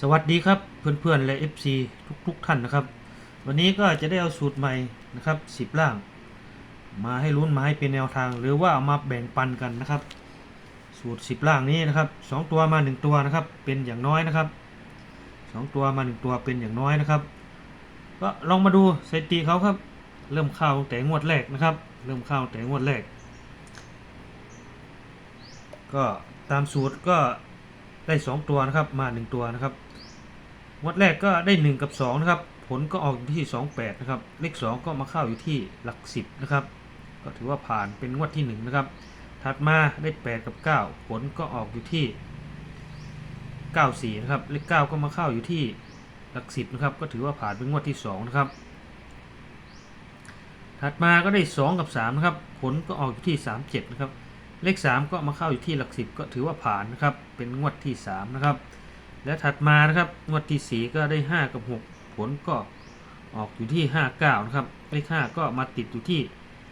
สวัสดีครับเพื่อนๆและ FC ทุกๆท่านนะครับ วันนี้ก็จะได้เอาสูตรใหม่นะครับ10ล่าง มาให้ลุ้นมาให้เป็นแนวทาง หรือว่าเอามาแบ่งปันกันนะครับ สูตร 10ล่างนี้นะครับสองตัวมา 1 ตัวนะครับ เป็นอย่างน้อยนะครับสองตัวมา 1 ตัวเป็นอย่างน้อยนะครับ ก็ลองมาดูสถิติเขาครับ เริ่มเข้าแต่งวดแรกนะครับ เริ่มเข้าแต่งวดแรก ก็ตามสูตรก็ได้ 2 ตัวนะครับมา 1 ตัวนะครับ งวดแรกก็ได้ 1 กับ 2 นะครับ ผลก็ออกอยู่ที่ 28 นะครับ เลข 2 ก็มาเข้าอยู่ที่หลัก 10 นะครับ ก็ถือว่าผ่านเป็นงวดที่ 1 นะครับ ถัดมาได้ 8 กับ 9 ผลก็ออกอยู่ที่ 94 นะครับ เลข 9 ก็มาเข้าอยู่ที่หลัก 10 นะครับ ก็ถือว่าผ่านเป็นงวดที่ 2 นะครับ ถัดมาก็ได้ 2 กับ 3 นะครับ ผลก็ออกอยู่ที่ 37 นะครับ เลข 3 ก็มาเข้าอยู่ที่หลัก 10 ก็ถือว่าผ่านนะครับ เป็นงวดที่ 3 นะครับ และถัดมานะครับงวดที่ 4 ก็ได้ 5 กับ 6 ผลก็ออกอยู่ที่ 59 นะครับเลข5ก็มาติดอยู่ที่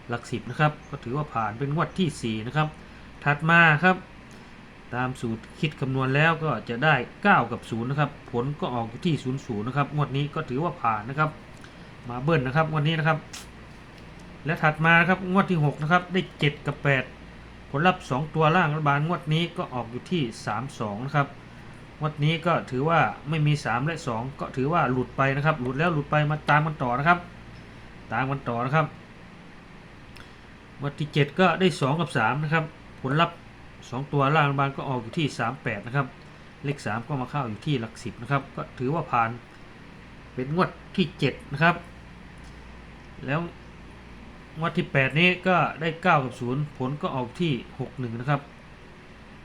หลัก 10 นะครับ ก็ถือว่าผ่านเป็นงวดที่ 4 นะครับ ถัดมาครับ ตามสูตรคิดคำนวณแล้วก็จะได้ 9 กับ 0 นะครับ ผลก็ออกอยู่ที่ 00 นะครับ งวดนี้ก็ถือว่าผ่านนะครับ มาเบิ้ลนะครับงวดนี้นะครับ และถัดมาครับงวดที่ 6 นะครับ ได้ 7 กับ 8 ผลลัพธ์ 2 ตัวล่างรัฐบาลงวดนี้ก็ออกอยู่ที่ 32 นะครับ วดนี้ก็ถือว่าไม่มี 3 และ 2 ก็ถือว่าหลุดไปนะครับ หลุดแล้วหลุดไปมาตามกันต่อนะครับ ตามกันต่อนะครับงวดที่ 7 ก็ได้ 2 กับ 3 นะครับ ผลลัพธ์2ตัวล่างบาลก็ออกอยู่ที่ 38 นะครับ เลข 3 ก็มาเข้าอยู่ที่หลัก 10 นะครับ ก็ถือว่าผ่านเป็นงวดที่ 7 นะครับ แล้วงวดที่ 8 นี้ก็ได้ 9 กับ 0 ผลก็ออกที่ 61 นะครับ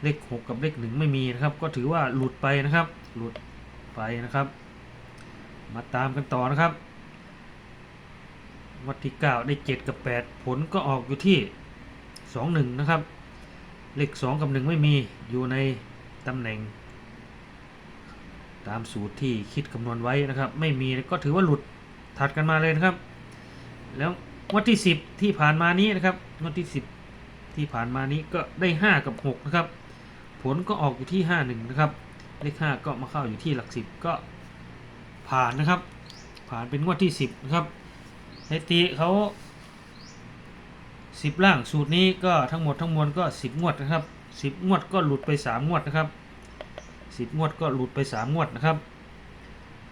เลข6กับเลข1ไม่มีนะครับ ก็ถือว่าหลุดไปนะครับ หลุดไปนะครับ มาตามกันต่อนะครับงวดที่9ได้7กับ8ผลก็ออกอยู่ที่21นะครับ เลข2กับ1ไม่มีอยู่ในตำแหน่ง ตามสูตรที่คิดคำนวณไว้นะครับ ไม่มีก็ถือว่าหลุดถัดกันมาเลยนะครับ แล้วงวดที่ 10 ที่ผ่านมานี้นะครับงวดที่ 10 ที่ผ่านมานี้ก็ได้ 5 กับ 6 นะครับ ผลก็ออกอยู่ที่ 51 นะครับ เลข 5 ก็มาเข้าอยู่ที่หลัก 10 ก็ผ่านนะครับ ผ่านเป็นงวดที่ 10 นะครับในตีเขา 10 ล่างสูตรนี้ก็ทั้งหมดทั้งมวลก็ 10 งวดนะครับ 10 งวดก็หลุดไป 3 งวดนะครับ 10 งวดก็หลุดไป 3 งวดนะครับ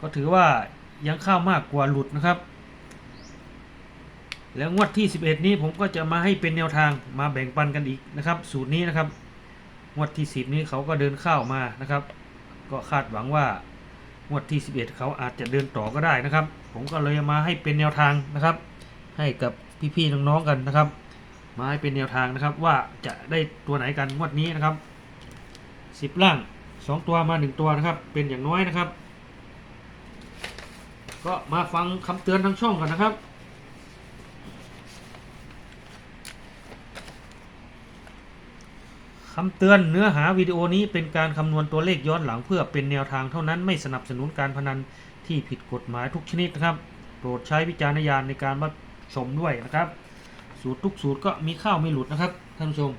ก็ถือว่ายังเข้ามากกว่าหลุดนะครับ แล้วงวดที่ 11 นี้ผมก็จะมาให้เป็นแนวทางมาแบ่งปันกันอีกนะครับ สูตรนี้นะครับ งวดที่ 10 นี้เขาก็เดินเข้ามานะครับ ก็คาดหวังว่างวดที่ 11 เขาอาจจะเดินต่อก็ได้นะครับ ผมก็เลยมาให้เป็นแนวทางนะครับ ให้กับพี่ๆน้องๆกันนะครับ มาให้เป็นแนวทางนะครับ ว่าจะได้ตัวไหนกันงวดนี้นะครับ 10 ล่าง 2 ตัวมา 1 ตัวนะครับ เป็นอย่างน้อยนะครับ ก็มาฟังคำเตือนทางช่องกันนะครับ คำเตือนเนื้อหาวิดีโอนี้เป็นการคำนวณตัวเลขย้อนหลังเพื่อเป็นแนวทางเท่านั้นไม่สนับสนุนการพนันที่ผิดกฎหมายทุกชนิดนะครับ โปรดใช้วิจารณญาณในการรับชมด้วยนะครับ สูตรทุกสูตรก็มีเข้าไม่หลุดนะครับท่านผู้ชม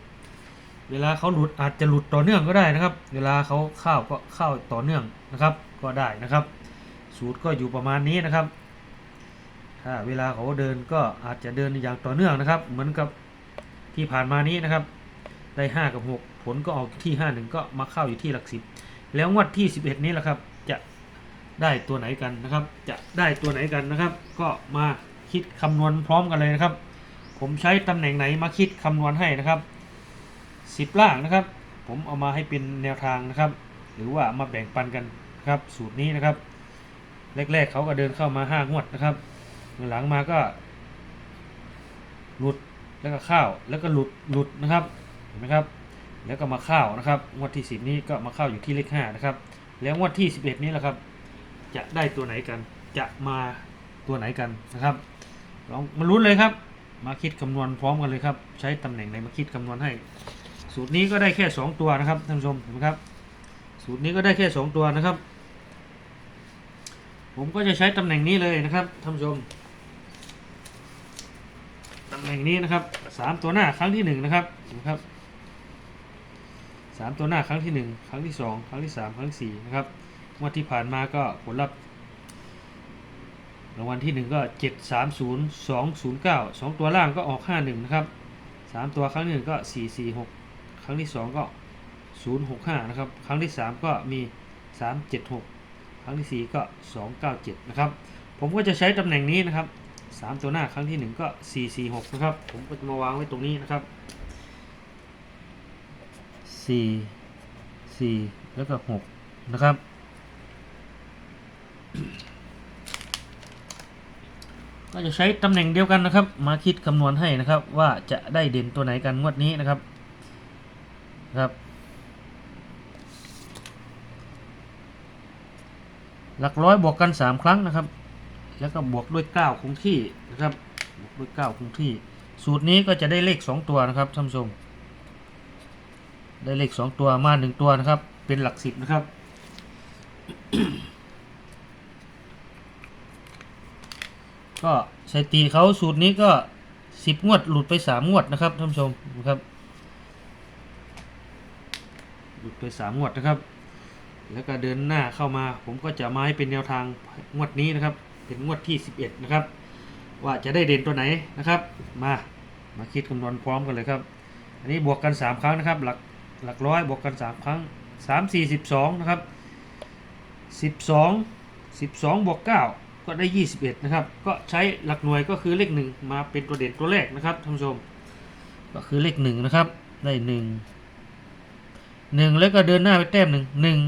เวลาเขาหลุดอาจจะหลุดต่อเนื่องก็ได้นะครับ เวลาเขาเข้าก็เข้าต่อเนื่องนะครับ ก็ได้นะครับ สูตรก็อยู่ประมาณนี้นะครับ ถ้าเวลาเขาเดินก็อาจจะเดินอย่างต่อเนื่องนะครับ เหมือนกับที่ผ่านมานี้นะครับ ได้ 5 กับ 6 ผลก็ออกที่ 5 1 ก็มาเข้าอยู่ที่หลักสิบแล้วงวดที่ 11 นี้แหละครับ จะได้ตัวไหนกันนะครับ จะได้ตัวไหนกันนะครับ ก็มาคิดคำนวณพร้อมกันเลยนะครับ ผมใช้ตำแหน่งไหนมาคิดคำนวณให้นะครับ10ล่างนะครับ ผมเอามาให้เป็นแนวทางนะครับ หรือว่ามาแบ่งปันกันครับสูตรนี้นะครับ แรกๆเขาก็เดินเข้ามา5งวดนะครับ หลังมาก็ หลุดแล้วก็เข้าแล้วก็หลุดหลุดนะครับ นไหมครับ แล้วก็มาเข้านะครับงวดที่ 10 นี้ก็มาเข้าอยู่ที่เลข5นะครับ แล้วงวดที่ 11 นี้แหละครับ จะได้ตัวไหนกัน จะมาตัวไหนกันนะครับ ลองมาลุ้นเลยครับ มาคิดคำนวณพร้อมกันเลยครับ ใช้ตำแหน่งไหนมาคิดคำนวณให้ สูตรนี้ก็ได้แค่ 2 ตัวนะครับท่านผู้ชมเห็นไหมครับ สูตรนี้ก็ได้แค่ 2 ตัวนะครับ ผมก็จะใช้ตำแหน่งนี้เลยนะครับท่านผู้ชมตำแหน่งนี้นะครับสามตัวหน้าครั้งที่หนึ่งนะครับนะครับ สามตัวหน้าครั้งที่หนึ่งครั้งที่สองครั้งที่สามครั้งที่สี่นะครับงวดที่ผ่านมาก็ผลลัพธ์รางวัลที่หนึ่งก็เจ็ดสามศูนย์สองศูนย์เก้าสองตัวล่างก็ออกห้าหนึ่งนะครับสามตัวครั้งที่หนึ่งก็สี่สี่หกครั้งที่สองก็ศูนย์หกห้านะครับครั้งที่สามก็มีสามเจ็ดหกครั้งที่สี่ก็สองเก้าเจ็ดนะครับผมก็จะใช้ตำแหน่งนี้นะครับสามตัวหน้าครั้งที่หนึ่งก็สี่สี่หกนะครับผมก็จะมาวางไว้ตรงนี้นะครับ สี่สี่แล้วก็หกนะครับ ก็จะใช้ตำแหน่งเดียวกันนะครับ มาคิดคำนวณให้นะครับ ว่าจะได้เด่นตัวไหนกันงวดนี้นะครับครับหลักร้อยบวกกันสามครั้งนะครับ แล้วก็บวกด้วยเก้าคงที่นะครับ บวกด้วยเก้าคงที่ สูตรนี้ก็จะได้เลขสองตัวนะครับท่านผู้ชม ได้เลขสองตัวมาหนึ่งตัวนะครับ เป็นหลักสิบนะครับ ก็สถิติเขาสูตรนี้ก็สิบงวดหลุดไปสามงวดนะครับท่านผู้ชมนะครับ หลุดไปสามงวดนะครับ แล้วก็เดินหน้าเข้ามา ผมก็จะมาให้เป็นแนวทางงวดนี้นะครับ เป็นงวดที่11นะครับ ว่าจะได้เด่นตัวไหนนะครับ มามาคิดคำนวณพร้อมกันเลยครับ อันนี้บวกกัน 3 ครั้งนะครับ หลัก หลักร้อยบวกกัน 3 ครั้ง 3 4 12 นะครับ 12 12 บวก 9 ก็ได้ 21 นะครับ ก็ใช้หลักหน่วยก็คือเลข 1 มาเป็นตัวเด่นตัวแรกนะครับท่านผู้ชม ก็คือเลข 1 นะครับ ได้ 1 1 แล้วก็เดินหน้าไปแต้มหนึ่งหนึ่ง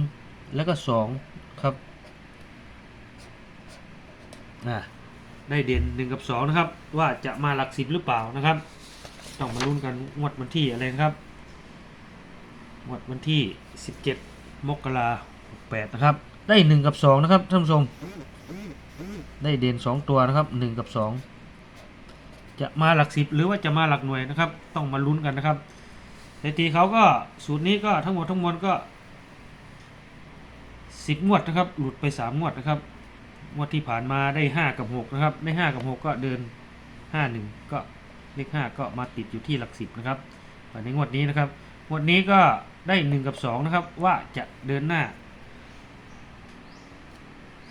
แล้วก็สองครับได้เด่นหนึ่งกับสองนะครับ ว่าจะมาหลักสิบหรือเปล่านะครับ ต้องมาลุ้นกันงวดวันที่อะไรนะครับ งวดวันที่สิบเจ็ดมกราหกแปดนะครับ ได้หนึ่งกับสองนะครับท่านผู้ชม ได้เด่นสองตัวนะครับหนึ่งกับสองจะมาหลักสิบหรือว่าจะมาหลักหน่วยนะครับ ต้องมาลุ้นกันนะครับสถิติเขาก็สูตรนี้ก็ทั้งหมดทั้งมวลก็สิบงวดนะครับ หลุดไปสามงวดนะครับ งวดที่ผ่านมาได้ห้ากับหกนะครับ ได้ห้ากับหกก็เดินห้าหนึ่งก็เลขห้าก็มาติดอยู่ที่หลักสิบนะครับในงวดนี้นะครับ งวดนี้ก็ ได้หนึ่งกับสองนะครับ ว่าจะเดินหน้า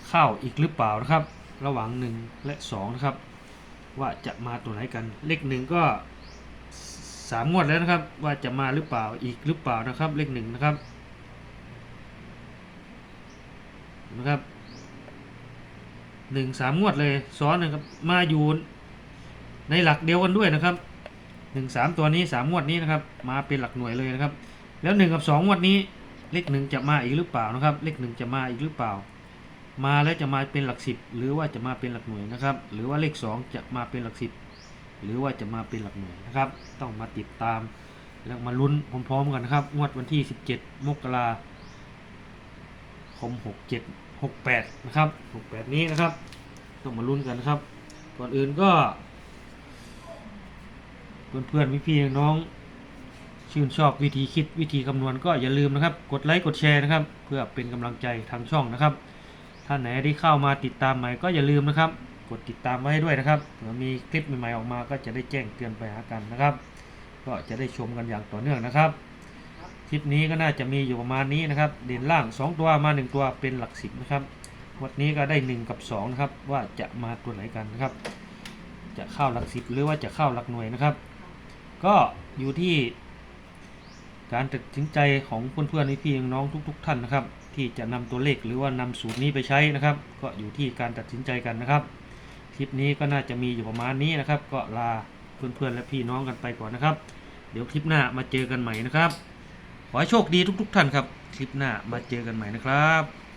เข้าอีกหรือเปล่านะครับ ระหว่างหนึ่งและสองนะครับ ว่าจะมาตัวไหนกัน เลขหนึ่งก็สามงวดแล้วนะครับ ว่าจะมาหรือเปล่าอีกหรือเปล่านะครับ เลขหนึ่งนะครับนะครับหนึ่งสามงวดเลยซ้อนนะครับมาอยู่ในหลักเดียวกันด้วยนะครับหนึ่งสามตัวนี้สามงวดนี้นะครับ มาเป็นหลักหน่วยเลยนะครับ แล้วหนึ่งกับสองวดนี้เลขหนึ่งจะมาอีกหรือเปล่านะครับ เลขหนึ่งจะมาอีกหรือเปล่า มาแล้วจะมาเป็นหลักสิบหรือว่าจะมาเป็นหลักหน่วยนะครับ หรือว่าเลขสองจะมาเป็นหลักสิบหรือว่าจะมาเป็นหลักหน่วยนะครับ ต้องมาติดตามแล้วมาลุ้นพร้อมๆกันนะครับ งวดวันที่ 17 มกราคม 67 68 นะครับ 68 นี้นะครับ ต้องมาลุ้นกันนะครับ ก่อนอื่นก็ เพื่อนๆพี่ๆน้อง ชื่นชอบวิธีคิดวิธีคำนวณก็อย่าลืมนะครับ กดไลค์กดแชร์นะครับ เพื่อเป็นกำลังใจทางช่องนะครับ ท่านไหนที่เข้ามาติดตามใหม่ก็อย่าลืมนะครับ กดติดตามไว้ให้ด้วยนะครับเผื่อมีคลิปใหม่ๆออกมาก็จะได้แจ้งเตือนไปหากันนะครับ ก็จะได้ชมกันอย่างต่อเนื่องนะครับคลิปนี้ก็น่าจะมีอยู่ประมาณนี้นะครับ เด่นล่าง 2 ตัวมา 1 ตัวเป็นหลักสิบนะครับวันนี้ก็ได้ 1 กับ 2 นะครับ ว่าจะมาตัวไหนกันนะครับ จะเข้าหลักสิบหรือว่าจะเข้าหลักหน่วยนะครับ ก็อยู่ที่ การตัดสินใจของเพื่อนๆพี่ๆน้องทุก ๆ ท่านนะครับ ที่จะนำตัวเลขหรือว่านำสูตรนี้ไปใช้นะครับ ก็อยู่ที่การตัดสินใจกันนะครับ คลิปนี้ก็น่าจะมีอยู่ประมาณนี้นะครับ ก็ลาเพื่อนๆและพี่น้องกันไปก่อนนะครับ เดี๋ยวคลิปหน้ามาเจอกันใหม่นะครับ ขอให้โชคดีทุก ๆ ท่านครับ คลิปหน้ามาเจอกันใหม่นะครับ